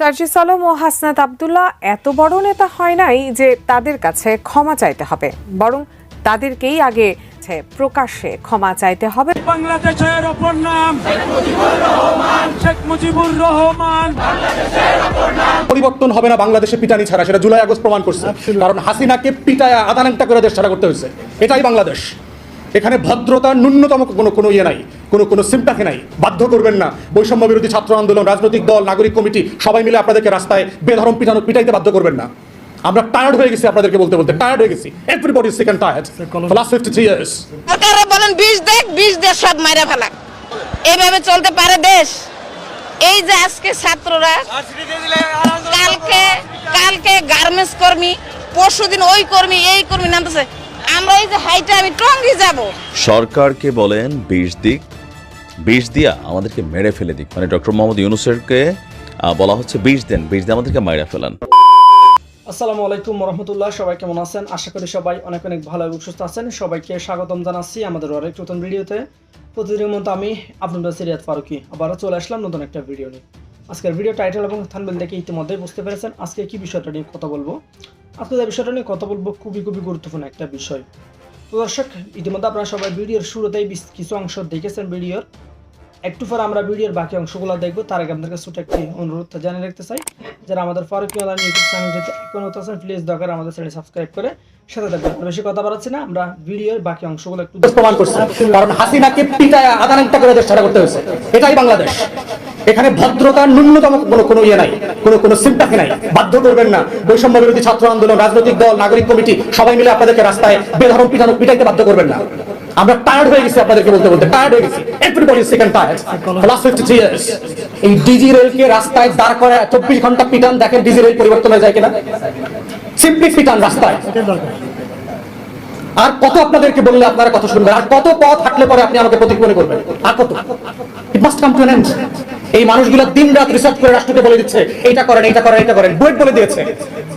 সার্জিস সালম ও হাসনাত আবদুল্লাহ এত বড় নেতা হয় নাই যে তাদের কাছে ক্ষমা চাইতে হবে বরং তাদেরকেই আগে প্রকাশ্যে ক্ষমা চাইতে হবে। বাংলাদেশের অপর নাম শেখ মুজিবুর রহমান। পরিবর্তন হবে না বাংলাদেশে পিটানি ছাড়া সেটা জুলাই আগস্ট প্রমাণ করছে। কারণ হাসিনাকে পিটায় আদানাংটা করে দেশ ছাড়া করতে হয়েছে। এটাই বাংলাদেশ। এখানে ভদ্রতার ন্যূনতম কোনো কোনো ইয়ে নাই কোনো কোনো সিমটাকে নাই। বাধ্য করবেন না। বৈষম্য বিরোধী ছাত্র আন্দোলন রাজনৈতিক দল নাগরিক কমিটি সবাই মিলে আপনাদেরকে রাস্তায় বেধরম পিটানো পিটাইতে বাধ্য করবেন না। আমরা টায়ার্ড হয়ে গেছি আপনাদেরকে বলতে বলতে। টায়ার্ড হয়ে গেছি। Everybody second tired last fifty three years সরকাররা বলেন বিষ দেখ বিষ দেশ সব মাইরা ফেলা। এভাবে চলতে পারে দেশ। এই যে আজকে ছাত্ররা কালকে কালকে গার্মেন্টস কর্মী পরশুদিন ওই কর্মী এই কর্মী নামতেছে। আমরা এই যে হাইটে আমি টঙ্গি যাব। সরকারকে বলেন বিষ দিক বিষ দিয়া আমাদেরকে মেরে ফেলে দিক। মানে ডক্টর মোহাম্মদ ইউনুসেরকে বলা হচ্ছে বিষ দেন বিষ দিয়ে আমাদেরকে মাইরা ফেলান। আসসালামু আলাইকুম রহমতুল্লাহ সবাই কেমন আছেন? আশা করি সবাই অনেক অনেক ভালো এবং সুস্থ আছেন। সবাইকে স্বাগতম জানাচ্ছি আমাদের আরেক নতুন ভিডিওতে। প্রতিদিনের মতো আমি আপনাদের সিরিয়াত ফারুকি আবারও চলে আসলাম নতুন একটা ভিডিও নিয়ে। আজকের ভিডিও টাইটেল এবং থানবেল দেখে ইতিমধ্যেই বুঝতে পেরেছেন আজকে কি বিষয়টা নিয়ে কথা বলব। আজকে যে বিষয়টা নিয়ে কথা বলব খুবই খুবই গুরুত্বপূর্ণ একটা বিষয়। তো দর্শক, ইতিমধ্যে আপনারা সবাই ভিডিওর শুরুতেই কিছু অংশ দেখেছেন ভিডিওর। একটু পর আমরা ভিডিওর বাকি অংশগুলো দেখব। তার আগে আপনাদের ছোট একটি অনুরোধ জানিয়ে রাখতে চাই, যারা আমাদের ফারুক অনলাইন ইউটিউব চ্যানেলটিতে এখন হতে আছেন প্লিজ দরকার আমাদের চ্যানেল সাবস্ক্রাইব করে সাথে থাকবেন। আর বেশি কথা বাড়াচ্ছি না, আমরা ভিডিওর বাকি অংশগুলো একটু। প্রমাণ করছে। কারণ হাসিনাকে পিটায় আদানাংটা করে দেশ ছাড়া করতে হয়েছে। এটাই বাংলাদেশ। এখানে ভদ্রতার ন্যূনতম কোনো কোনো ইয়ে নাই। কোনো কোনো সিমটাকে নাই। বাধ্য করবেন না। বৈষম্য বিরোধী ছাত্র আন্দোলন, রাজনৈতিক দল, নাগরিক কমিটি, সবাই মিলে আপনাদেরকে রাস্তায় বেধরম পিটানো পিটাইতে বাধ্য করবেন না। আমরা টায়ার্ড হয়ে গেছি আপনাদেরকে বলতে বলতে। টায়ার্ড হয়ে গেছি। Everybody second tired last fifty three years এই ডিজি রেলকে রাস্তায় দাঁড় করে চব্বিশ ঘণ্টা পিটান দেখেন ডিজি রেল পরিবর্তন হয়ে যায় কিনা? সিম্পলি পিটান রাস্তায়। আর কত আপনাদেরকে বললে আপনারা কত শুনবেন? আর কত পথ হাঁটলে পরে আপনি আমাকে প্রতীক মনে করবেন? আর কত? It must come to end এই মানুষগুলো দিন রাত রিসার্চ করে রাষ্ট্রকে বলে দিচ্ছে, এইটা করেন এইটা করেন এটা করেন। বুয়েট বলে দিয়েছে।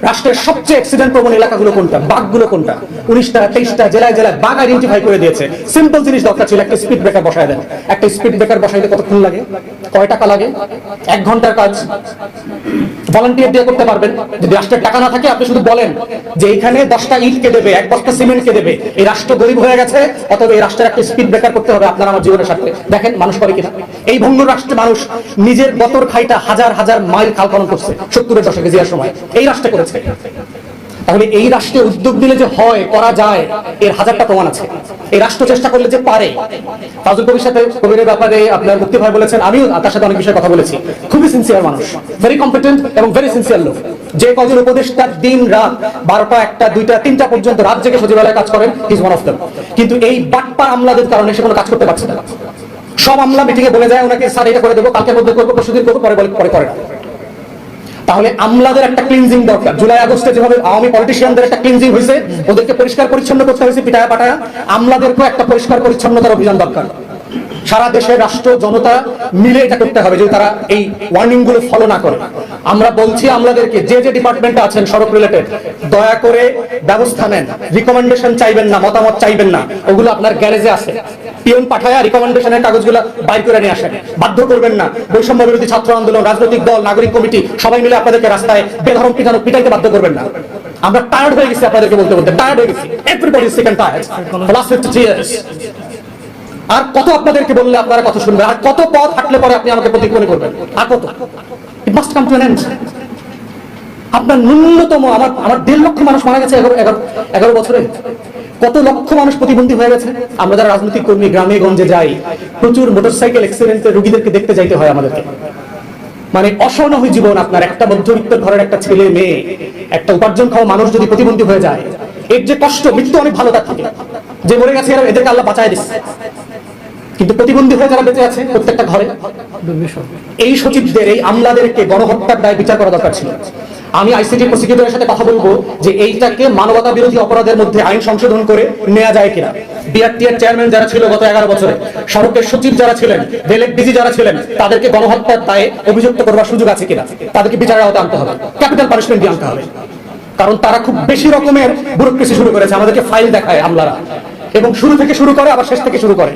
রাষ্ট্রের সবচেয়ে অ্যাক্সিডেন্ট প্রবণ এলাকাগুলো কোনটা? বাঘগুলো কোনটা? উনিশটা, তেইশটা, জেলায় জেলায় বাঘ আইডেন্টিফাই করে দিয়েছে। সিম্পল জিনিস দরকার ছিল, একটা স্পিড ব্রেকার বসায় দেন। একটা স্পিড ব্রেকার বসাইতে কতক্ষণ লাগে? কয় টাকা লাগে? এক ঘণ্টার কাজ? ভলান্টিয়ার দিয়ে করতে পারবেন। যদি রাষ্ট্রের টাকা না থাকে, আপনি শুধু বলেন যে এখানে দশটা ইট কে দেবে, এক বস্তা সিমেন্ট কে দেবে। এই রাষ্ট্র গরিব হয়ে গেছে অথবা এই রাষ্ট্রের একটা স্পিড ব্রেকার করতে হবে আপনার আমার জীবনের সাথে দেখেন, মানুষ করে কিনা। এই ভঙ্গ রাষ্ট্রে মানুষ নিজের বতর খাইটা হাজার হাজার মাইল খাল খনন করছে, সত্তরের দশকে জিয়ার সময়। এই রাষ্ট্রে করেছে। তাহলে এই রাষ্ট্রে উদ্যোগ নিলে যে হয়, করা যায়, এর হাজারটা প্রমাণ আছে। এই রাষ্ট্র চেষ্টা করলে যে পারে। ফাজুল কবির সাথে কবিরের ব্যাপারে আপনার মুক্তি ভাই বলেছেন, আমিও তার সাথে অনেক বিষয়ে কথা বলেছি। খুবই সিনসিয়ার মানুষ ভেরি কম্পিটেন্ট এবং ভেরি সিনসিয়ার লোক। যে কজন উপদেষ্টা দিন রাত বারোটা, একটা, দুইটা, তিনটা পর্যন্ত রাত জেগে সচিবালয়ে কাজ করেন ইজ ওয়ান অফ দেম কিন্তু এই বাটপার আমলাদের কারণে সে কোনো কাজ করতে পারছে না। সব আমলা মিটিংয়ে বলে যায়, ওনাকে স্যার এটা করে দেবো কালকের মধ্যে করব, পরশুদিন করব, পরে বলে, পরে করে না। তাহলে আমলাদের একটা ক্লিনজিং দরকার। জুলাই, আগস্টে যেভাবে আওয়ামী পলিটিশিয়ানদের একটা ক্লিনজিং হয়েছে, ওদেরকে পরিষ্কার পরিচ্ছন্ন করতে হয়েছে পিটায়া পাটায়া, আমলাদেরকেও একটা পরিষ্কার পরিচ্ছন্নতার অভিযান দরকার। সারা দেশের রাষ্ট্র, জনতা মিলে এটা করতে হবে, যদি তারা এই ওয়ার্নিংগুলো ফলো না করে। আমরা বলছি আমলাদেরকে, যে যে ডিপার্টমেন্টে আছেন, সড়ক রিলেটেড দয়া করে ব্যবস্থা নেন। রিকমেন্ডেশন চাইবেন না, মতামত চাইবেন না। ওগুলো আপনার গ্যারেজে আছে। পিয়ন পাঠায় রিকমেন্ডেশনের কাগজগুলো বাইর করে নিয়ে আসেন। বাধ্য করবেন না। বৈষম্য বিরোধী ছাত্র আন্দোলন, রাজনৈতিক দল, নাগরিক কমিটি, সবাই মিলে আপনাদেরকে রাস্তায় বেধরম পিটানো, পিটাইতে বাধ্য করবেন না। আমরা টায়ার্ড হয়ে গেছি আপনাদেরকে বলতে বলতে টায়ার্ড হয়ে গেছি। Everybody second tired last fifty years আর কত আপনাদেরকে বললে আপনারা কথা শুনবেন? আর কত পথ হাঁটলে পরে আপনি আমাকে প্রতীক মনে করবেন? আর কত? It must come to end আপনার ন্যূনতম, আমার আমার দেড় লক্ষ মানুষ মারা গেছে এগারো এগারো এগারো বছরে। কত লক্ষ মানুষ প্রতিবন্ধী হয়ে গেছে? আমরা যারা রাজনৈতিক কর্মী গ্রামে, গঞ্জে যাই, প্রচুর মোটরসাইকেল অ্যাক্সিডেন্টে রোগীদেরকে দেখতে যাইতে হয় আমাদেরকে। মানে অসহনহী জীবন আপনার, একটা মধ্যবিত্ত ঘরের একটা ছেলে, মেয়ে, একটা উপার্জন খাওয়া মানুষ যদি প্রতিবন্ধী হয়ে যায়, এর যে কষ্ট, মৃত্যু অনেক ভালো তার থেকে। যে মরে গেছে এদেরকে আল্লাহ বাঁচায় দিচ্ছে। কিন্তু প্রতিবন্ধী হয়ে যারা বেঁচে আছে প্রত্যেকটা ঘরে এই সচিবদের, এই আমলাদেরকে গণহত্যার দায় বিচার করা দরকার ছিল। আমি আইসিটি প্রসিকিউটরের সাথে কথা বলব যে এইটাকে মানবতা বিরোধী অপরাধের মধ্যে আইন সংশোধন করে নেওয়া যায় কিনা। বিআরটিআর চেয়ারম্যান যারা ছিল গত এগারো বছরে সড়কের সচিব যারা ছিলেন ডিজি যারা ছিলেন, তাদেরকে গণহত্যার দায়ে অভিযুক্ত করবার সুযোগ আছে কিনা, তাদেরকে বিচারের আনতে হবে। ক্যাপিটাল পানিশমেন্ট দিয়ে আনতে হবে। কারণ তারা খুব বেশি রকমের ব্যুরোক্রেসি শুরু করেছে, আমাদেরকে ফাইল দেখায় আমলারা। এবং শুরু থেকে শুরু করে, আবার শেষ থেকে শুরু করে।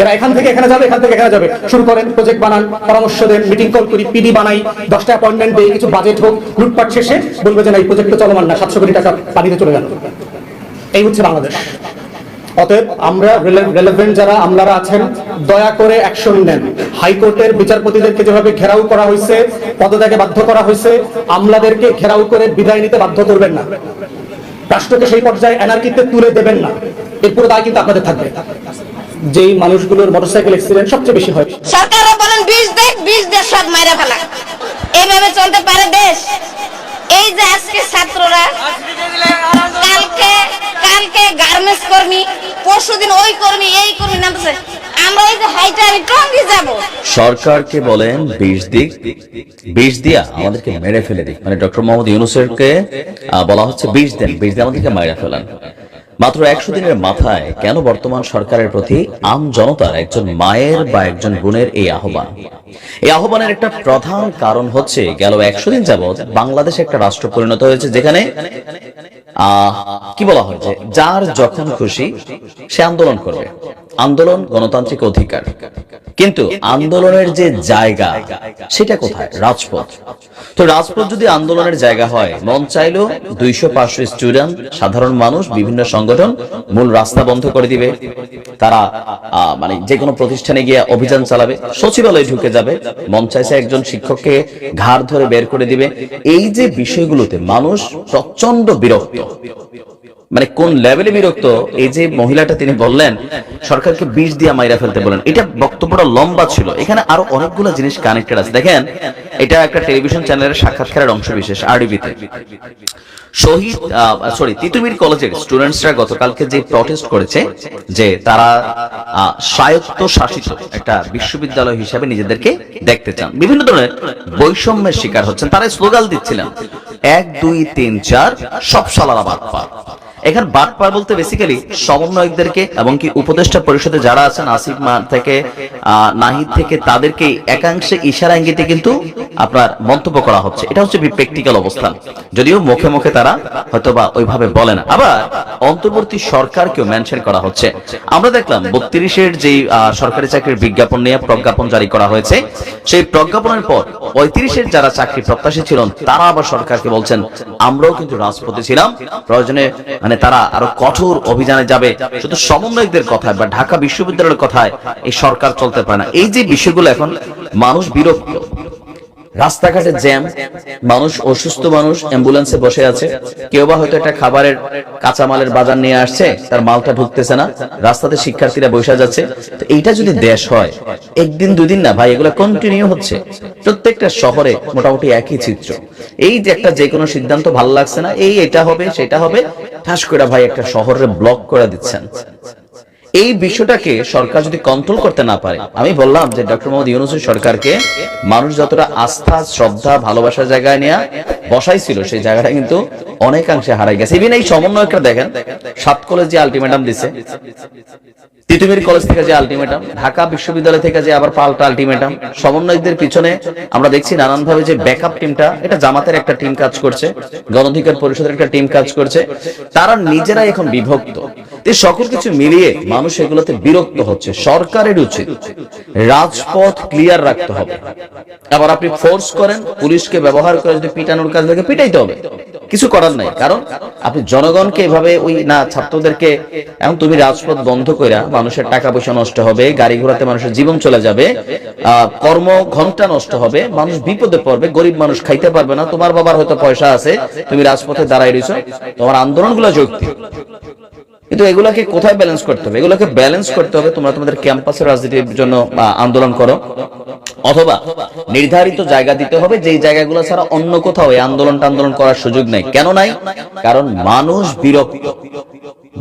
এরা এখান থেকে এখানে যাবে, এখান থেকে এখানে যাবে। শুরু করেন প্রজেক্ট বানান, পরামর্শ দেন মিটিং কল করি পিডি বানাই দশটা অ্যাপয়েন্টমেন্ট দিই, কিছু বাজেট হোক, লুটপাট শেষে বলবে যে না, এই প্রজেক্ট চলমান না, সাতশো কোটি টাকা পানিতে চলে গেল এই হচ্ছে বাংলাদেশ। অতএব আমরা রেলেভেন্ট যারা, আমলারা আছেন, দয়া করে অ্যাকশন নেন। হাইকোর্টের বিচারপতিদেরকে যেভাবে ঘেরাও করা হয়েছে, পদত্যাগে বাধ্য করা হয়েছে, আমলাদেরকে ঘেরাও করে বিদায় নিতে বাধ্য করবেন না। রাষ্ট্রকে সেই পর্যায়ে এনার্কিতে তুলে দেবেন না। এর পুরো দায় কিন্তু আপনাদের থাকবে। যেই মানুষগুলোর মোটরসাইকেল অ্যাক্সিডেন্ট সবচেয়ে বেশি হয়। সরকারও বলেন বিষ দেখ বিষ দেশ সব মাইরা ফেলা। এইভাবে চলতে পারে দেশ? এই যে আজকে ছাত্ররা কালকে কালকে গার্মেন্টস কর্মী পরশুদিন ওই কর্মী এই কর্মী নামতেছে। আমরা এই যে হাইটা আমি টঙ্গি যাব। সরকারকে বলেন বিষ দিক বিষ দিয়া আমাদেরকে মেরে ফেলে দিক। মানে ডক্টর মোহাম্মদ ইউনুসেরকে আহ, বলা হচ্ছে বিষ দেন বিষ দিয়ে আমাদেরকে মেরে ফেলেন। মাত্র একশো দিনের মাথায় কেন বর্তমান সরকারের প্রতি আম জনতার একজন মায়ের বা একজন গুণের এই আহ্বান? এই আহ্বানের একটা প্রধান কারণ হচ্ছে গেল একশো দিন যাবৎ বাংলাদেশ একটা রাষ্ট্র পরিণত হয়েছে যেখানে কি বলা হয় যে যার যখন খুশি সে আন্দোলন করবে। আন্দোলন গণতান্ত্রিক অধিকার। কিন্তু আন্দোলনের যে জায়গা সেটা কোথায়? রাজপথ। তো রাজপথ যদি আন্দোলনের জায়গা হয় মন চাইলো দুইশো পাঁচশো স্টুডেন্ট সাধারণ মানুষ বিভিন্ন সংগঠন মূল রাস্তা বন্ধ করে দিবে। তারা আহ, মানে যে কোনো প্রতিষ্ঠানে গিয়ে অভিযান চালাবে সচিবালয়ে ঢুকে যাবে। মন চাইছে একজন শিক্ষককে ঘাড় ধরে বের করে দিবে। এই যে বিষয়গুলোতে মানুষ প্রচণ্ড বিরক্ত। মানে কোন লেভেলে বিরক্ত, এই যে মহিলাটা তিনি বললেন, সরকারকে বিষ দিয়ে মাইরা ফেলতে বলেন। এটা বক্তব্যটা লম্বা ছিল। এখানে আরও অনেকগুলো জিনিস কানেক্টেড আছে। দেখেন, এটা একটা টেলিভিশন চ্যানেলের সাক্ষাৎকারের অংশ বিশেষ আরডিবিতে শহীদ সরি তিতুমির কলেজের স্টুডেন্টসরা গতকালকে যে প্রটেস্ট করেছে, যে তারা স্বায়ত্ত শাসিত একটা বিশ্ববিদ্যালয় হিসাবে নিজেদেরকে দেখতে চান। বিভিন্ন ধরনের বৈষম্যের শিকার হচ্ছেন। তারা স্লোগান দিচ্ছিলেন, এক, দুই, তিন, চার, সব সালারা বাদ এখানে বাটপার বলতে বেসিক্যালি সমন্বয়কদেরকে এবং কি উপদেষ্টা পরিষদে যারা আছেন, আসিফ মা থেকে নাহিদ থেকে, তাদেরকে একাংশে ইশারা ইঙ্গিতে কিন্তু আপনার মন্তব্য করা হচ্ছে। এটা হচ্ছে প্র্যাকটিক্যাল অবস্থান যদিও মুখে মুখে তারা হয়তো বা ওইভাবে বলে না। আবার অন্তর্বর্তী সরকারকেও মেনশন করা হচ্ছে। আমরা দেখলাম বত্রিশের যে সরকারি চাকরির বিজ্ঞাপন নিয়ে প্রজ্ঞাপন জারি করা হয়েছে, সেই প্রজ্ঞাপনের পর পঁয়ত্রিশের যারা চাকরি প্রত্যাশী ছিলেন, তারা আবার সরকারকে বলছেন, আমরাও কিন্তু রাজপথে ছিলাম। প্রয়োজনে মানে তারা আরও কঠোর অভিযানে যাবে। শুধু সমন্বয়কদের কথায় বা ঢাকা বিশ্ববিদ্যালয়ের কথায় এই সরকার চলতে পারে না। এই যে বিষয়গুলো এখন মানুষ বিরক্ত রাস্তাঘাটে জ্যাম, মানুষ, অসুস্থ মানুষ অ্যাম্বুলেন্সে বসে আছে। কেউ বা হয়তো একটা খাবারের কাঁচামালের বাজার নিয়ে আসছে, তার মালটা ঢুকতেছে না, রাস্তাতে শিক্ষার্থীরা বসে যাচ্ছে। তো এইটা যদি দেশ হয়, একদিন দুই দিন না, ভাই, এগুলো কন্টিনিউ হচ্ছে। প্রত্যেকটা শহরে মোটামুটি একই চিত্র। এই যে একটা যে কোনো সিদ্ধান্ত ভালো লাগছে না, এই এটা হবে, সেটা হবে, ঠাস করে ভাই একটা শহরে ব্লক করে দিচ্ছেন। এই বিষয়টাকে সরকার যদি কন্ট্রোল করতে না পারে, আমি বললাম যে ডক্টর মোহাম্মদ ইউনুসের সরকারকে মানুষ যতটা আস্থা, শ্রদ্ধা, ভালোবাসার জায়গায় নিয়ে বসাইছিল, সেই জায়গাটা কিন্তু অনেকাংশে হারাই গেছে। ইভিন এই সমন্বয়করা দেখেন, সাত কলেজ যে আলটিমেটাম দিছে তিতুমির কলেজ থেকে যে আলটিমেটাম ঢাকা বিশ্ববিদ্যালয় থেকে যে আবার পাল্টা আলটিমেটাম সমন্বয়কদের পিছনে আমরা দেখছি নানান ভাবে যে ব্যাকআপ টিমটা এটা জামাতের একটা টিম কাজ করছে, গণধিকার পরিষদের একটা টিম কাজ করছে। তারা নিজেরা এখন বিভক্ত। সকল কিছু মিলিয়ে মানুষ এগুলোতে বিরক্ত হচ্ছে। সরকারের উচিত রাজপথ ক্লিয়ার রাখতে হবে। আবার আপনি ফোর্স করেন, পুলিশকে ব্যবহার করে যদি পিটানোর কাজ লাগে, পিটাইতে হবে। কিছু করার নাই। কারণ আপনি জনগণকে এভাবে ওই না ছাত্রদেরকে এখন তুমি রাজপথ বন্ধ কইরা মানুষের টাকা পয়সা নষ্ট হবে, গাড়ি ঘোড়াতে মানুষের জীবন চলে যাবে কর্ম ঘণ্টা নষ্ট হবে, মানুষ বিপদে পড়বে, গরিব মানুষ খাইতে পারবে না, তোমার বাবার হয়তো পয়সা আছে, তুমি রাজপথে দাঁড়াই রয়েছো তোমার আন্দোলনগুলো যৌক্তিক। কিন্তু এগুলোকে কোথায় ব্যালেন্স করতে হবে? এগুলোকে ব্যালেন্স করতে হবে, তোমরা তোমাদের ক্যাম্পাসের রাজনীতির জন্য আন্দোলন করো, অথবা নির্ধারিত জায়গা দিতে হবে, যেই জায়গাগুলো ছাড়া অন্য কোথাও এই আন্দোলন আন্দোলন করার সুযোগ নাই। কেন নাই? কারণ মানুষ বিরক্ত।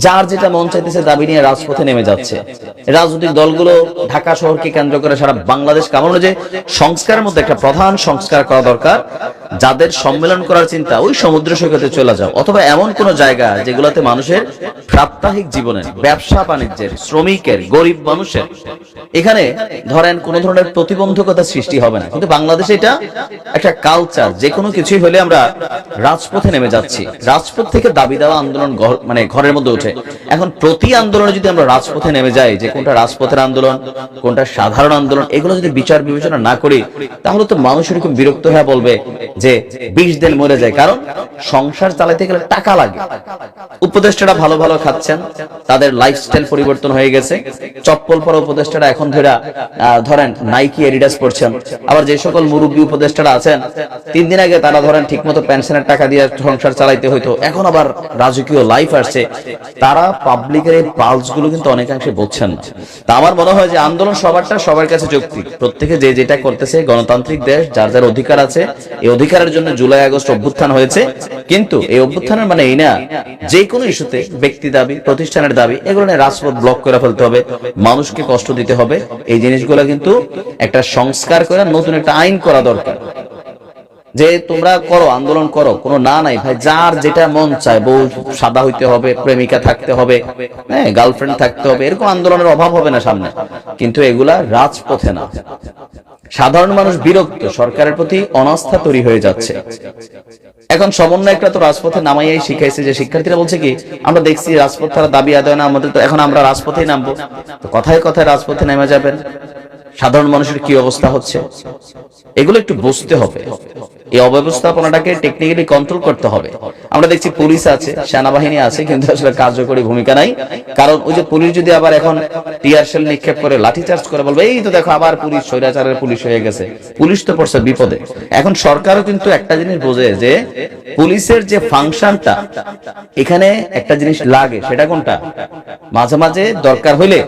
যার যেটা মন চাইতেছে দাবি নিয়ে রাজপথে নেমে যাচ্ছে। রাজনৈতিক দলগুলো ঢাকা শহরকে কেন্দ্র করে সারা বাংলাদেশ কামড় যে সংস্কারের মধ্যে একটা প্রধান সংস্কার করা দরকার, যাদের সম্মেলন করার চিন্তা ওই সমুদ্র সৈকতে চলে যাও, অথবা এমন কোন জায়গা যেগুলোতে মানুষের প্রাত্যহিক জীবনের, ব্যবসা বাণিজ্যের, শ্রমিকের, গরিব মানুষের, এখানে ধরেন কোন ধরনের প্রতিবন্ধকতা সৃষ্টি হবে না। কিন্তু বাংলাদেশে এটা একটা কালচার যে কোনো কিছুই হলে আমরা রাজপথে নেমে যাচ্ছি। রাজপথ থেকে দাবি দেওয়া আন্দোলন মানে ঘরের মধ্যে উঠে চলছে এখন প্রতি আন্দোলনে যদি আমরা রাজপথে নেমে যাই, যে কোনটা রাজপথের আন্দোলন, কোনটা সাধারণ আন্দোলন, এগুলো যদি বিচার বিবেচনা না করি, তাহলে তো মানুষ এরকম বিরক্ত হয়ে বলবে যে বিশ দিন মরে যায়। কারণ সংসার চালাতে গেলে টাকা লাগে। উপদেষ্টারা ভালো ভালো খাচ্ছেন। তাদের লাইফস্টাইল পরিবর্তন হয়ে গেছে। চপ্পল পরা উপদেষ্টারা এখন ধরে ধরেন নাইকি এডিডাস পড়ছেন আবার যে সকল মুরব্বী উপদেষ্টারা আছেন, তিন দিন আগে তারা ধরেন ঠিকমতো পেনশনের টাকা দিয়ে সংসার চালাইতে হইতো। এখন আবার রাজকীয় লাইফ আসছে। তারা পাবলিকের এই পালসগুলো কিন্তু অনেকাংশে বুঝছেন না। তা আমার মনে হয় যে আন্দোলন সবারটা সবার কাছে যৌক্তিক। প্রত্যেকে যে যেটা করতেছে, গণতান্ত্রিক দেশ, যার যার অধিকার আছে, এই অধিকারের জন্য জুলাই আগস্ট অভ্যুত্থান হয়েছে, কিন্তু এই অভ্যুত্থানের মানে এই না, যে কোনো ইস্যুতে ব্যক্তি দাবি, প্রতিষ্ঠানের দাবি, এগুলো নিয়ে রাজপথ ব্লক করে ফেলতে হবে, মানুষকে কষ্ট দিতে হবে। এই জিনিসগুলো কিন্তু একটা সংস্কার করে নতুন একটা আইন করা দরকার। যে তোমরা করো, আন্দোলন করো, কোনো না নাই ভাই, যার যেটা মন চায়, বউ সাদা হইতে হবে, প্রেমিকা থাকতে হবে হ্যাঁ গার্লফ্রেন্ড থাকতে হবে, এরকম আন্দোলনের অভাব হবে না সামনে। কিন্তু এগুলা রাজপথে না। সাধারণ মানুষ বিরক্ত, সরকারের প্রতি অনাস্থা তৈরি হয়ে যাচ্ছে। এখন সমন্বয়করা তো রাজপথে নামাইয়াই শিখাইছে যে শিক্ষার্থীরা বলছে কি, আমরা দেখছি রাজপথ ছাড়া দাবি আদায় না, আমাদের তো এখন আমরা রাজপথেই নামবো। তো কথায় কথায় রাজপথে নেমে যাবেন। সাধারণ মানুষের কি অবস্থা হচ্ছে? এগুলো একটু বুঝতে হবে। এই অব্যবস্থাপনাটাকে টেকনিক্যালি কন্ট্রোল করতে হবে। আমরা দেখছি পুলিশ আছে, সেনাবাহিনী আছে, কিন্তু আসলে কার্যকরী ভূমিকা নাই। কারণ ওই যে পুলিশ যদি আবার এখন টিয়ার নিক্ষেপ করে লাঠিচার্জ করে বলবে, এই তো দেখো আবার পুলিশ, স্বৈরাচারের পুলিশ হয়ে গেছে। পুলিশ তো পড়ছে বিপদে। এখন সরকারও কিন্তু একটা জিনিস বোঝে যে, পুলিশের যে ফাংশনটা, এখানে একটা জিনিস লাগে, সেটা কোনটা? মাঝে মাঝে দরকার হইলে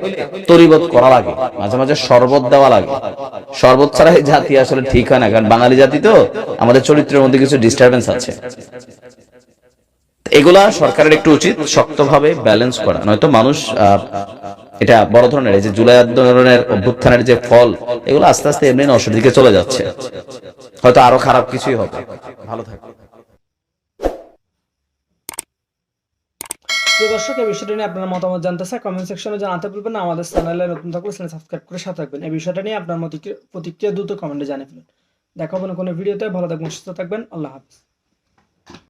তরিবত করা লাগে, মাঝে মাঝে শরবত দেওয়া লাগে। শরবত ছাড়া এই জাতি আসলে ঠিক হয় না, কারণ বাঙালি জাতি তো আমাদের চরিত্রের মধ্যে কিছু ডিস্টারবেন্স আছে। এগুলা সরকারের একটু উচিত শক্তভাবে ব্যালেন্স করা। নয়তো মানুষ এটা বড় ধরনের, এই যে জুলাই আন্দোলনের অভ্যুত্থানের যে ফল, এগুলো আস্তে আস্তে এমনি নষ্ট দিকে চলে যাচ্ছে। হয়তো আরও খারাপ কিছুই হবে। ভালো থাকবে দর্শক, এই বিষয়টা নিয়ে আপনার মতামত জানতে চাই কমেন্ট সেকশনে জানাতে ভুলবেন আমাদের চ্যানেলে নতুন থাকলে সাবস্ক্রাইব করে সাথে থাকবেন। এই বিষয়টা নিয়ে আপনার প্রতিক্রিয়া দ্রুত কমেন্টে জানিয়ে ফেলুন। দেখা হবে না কোনো ভিডিওতে। ভালো থাকবেন সুস্থ থাকবেন। আল্লাহ হাফিজ।